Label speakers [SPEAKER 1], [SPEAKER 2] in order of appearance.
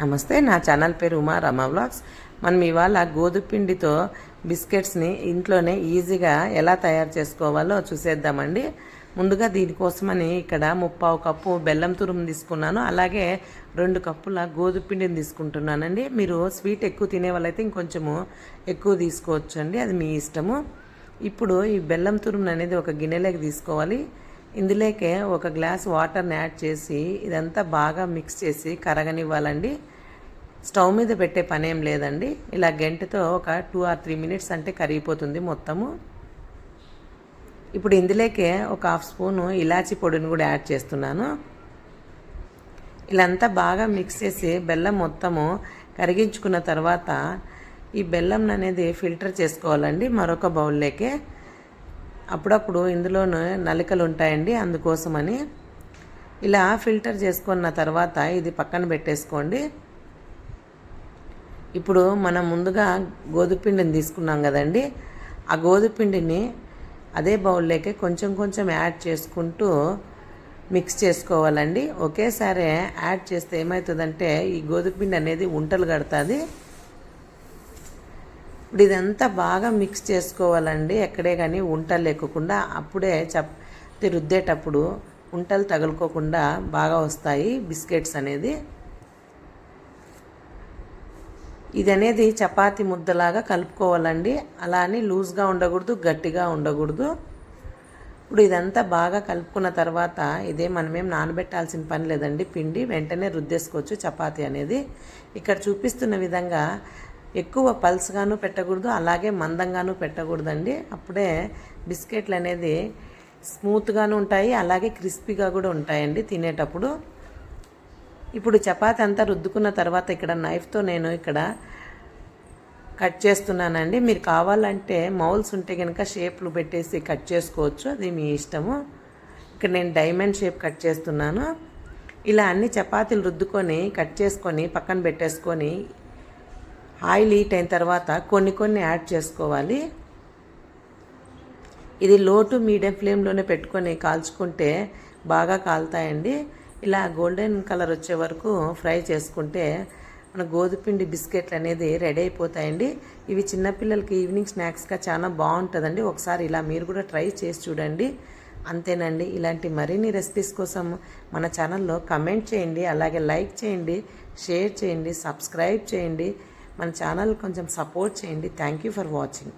[SPEAKER 1] నమస్తే నా ఛానల్ పేరు ఉమా రమా వ్లాగ్స్. మనం ఇవాళ గోధుమ పిండితో బిస్కెట్స్ని ఇంట్లోనే ఈజీగా ఎలా తయారు చేసుకోవాలో చూసేద్దామండి. ముందుగా దీనికోసమని ఇక్కడ ముప్పావు కప్పు బెల్లం తురుము తీసుకున్నాను. అలాగే రెండు కప్పుల గోధుమ పిండిని తీసుకుంటున్నానండి. మీరు స్వీట్ ఎక్కువ తినే వాళ్ళైతే ఇంకొంచెము ఎక్కువ తీసుకోవచ్చు అండి అది మీ ఇష్టము. ఇప్పుడు ఈ బెల్లం తురుము అనేది ఒక గిన్నెలోకి తీసుకోవాలి. ఇందులోకే ఒక గ్లాస్ వాటర్ని యాడ్ చేసి ఇదంతా బాగా మిక్స్ చేసి కరగనివ్వాలండి. స్టవ్ మీద పెట్టే పనేం లేదండి. ఇలా గంటతో ఒక టూ ఆర్ త్రీ మినిట్స్ అంటే కరిగిపోతుంది మొత్తము. ఇప్పుడు ఇందులోకే ఒక హాఫ్ స్పూను ఇలాచీ పొడిని కూడా యాడ్ చేస్తున్నాను. ఇలాంతా బాగా మిక్స్ చేసి బెల్లం మొత్తము కరిగించుకున్న తర్వాత ఈ బెల్లం అనేది ఫిల్టర్ చేసుకోవాలండి మరొక బౌల్లోకే. అప్పుడప్పుడు ఇందులోనూ నలికలు ఉంటాయండి అందుకోసమని. ఇలా ఫిల్టర్ చేసుకున్న తర్వాత ఇది పక్కన పెట్టేసుకోండి. ఇప్పుడు మనం ముందుగా గోధుపిండిని తీసుకున్నాం కదండి. ఆ గోధుపిండిని అదే బౌల్లోకి కొంచెం కొంచెం యాడ్ చేసుకుంటూ మిక్స్ చేసుకోవాలండి. ఒకేసారి యాడ్ చేస్తే ఏమవుతుందంటే ఈ గోధుమపిండి అనేది ఉంటలు కడుతుంది. ఇప్పుడు ఇదంతా బాగా మిక్స్ చేసుకోవాలండి. ఎక్కడే కానీ ఉంటలు లేకుండా అప్పుడే చపాతి రుద్దేటప్పుడు ఉంటలు తగులుకోకుండా బాగా వస్తాయి బిస్కెట్స్ అనేది. ఇది అనేది చపాతి ముద్దలాగా కలుపుకోవాలండి. అలా అని లూజ్గా ఉండకూడదు గట్టిగా ఉండకూడదు. ఇప్పుడు ఇదంతా బాగా కలుపుకున్న తర్వాత ఇదే మనమేం నానబెట్టాల్సిన పని లేదండి. పిండి వెంటనే రుద్దేసుకోవచ్చు చపాతి అనేది. ఇక్కడ చూపిస్తున్న విధంగా ఎక్కువ పల్స్గాను పెట్టకూడదు అలాగే మందంగాను పెట్టకూడదండి. అప్పుడే బిస్కెట్లు అనేది స్మూత్గాను ఉంటాయి అలాగే క్రిస్పీగా కూడా ఉంటాయండి తినేటప్పుడు. ఇప్పుడు చపాతి అంతా రుద్దుకున్న తర్వాత ఇక్కడ నైఫ్తో నేను ఇక్కడ కట్ చేస్తున్నానండి. మీరు కావాలంటే మౌల్స్ ఉంటే కనుక షేప్లు పెట్టేసి కట్ చేసుకోవచ్చు అది మీ ఇష్టము. ఇక్కడ నేను డైమండ్ షేప్ కట్ చేస్తున్నాను. ఇలా అన్ని చపాతీలు రుద్దుకొని కట్ చేసుకొని పక్కన పెట్టేసుకొని ఆయిల్ హీట్ అయిన తర్వాత కొన్ని కొన్ని యాడ్ చేసుకోవాలి. ఇది లో టు మీడియం ఫ్లేమ్లోనే పెట్టుకొని కాల్చుకుంటే బాగా కాలుతాయండి. ఇలా గోల్డెన్ కలర్ వచ్చే వరకు ఫ్రై చేసుకుంటే మన గోధుపిండి బిస్కెట్లు అనేది రెడీ అయిపోతాయండి. ఇవి చిన్నపిల్లలకి ఈవినింగ్ స్నాక్స్గా చాలా బాగుంటుందండి. ఒకసారి ఇలా మీరు కూడా ట్రై చేసి చూడండి. అంతేనండి. ఇలాంటి మరిన్ని రెసిపీస్ కోసం మన ఛానల్లో కమెంట్ చేయండి. అలాగే లైక్ చేయండి షేర్ చేయండి సబ్స్క్రైబ్ చేయండి. మన ఛానల్ కొంచెం సపోర్ట్ చేయండి. Thank you for watching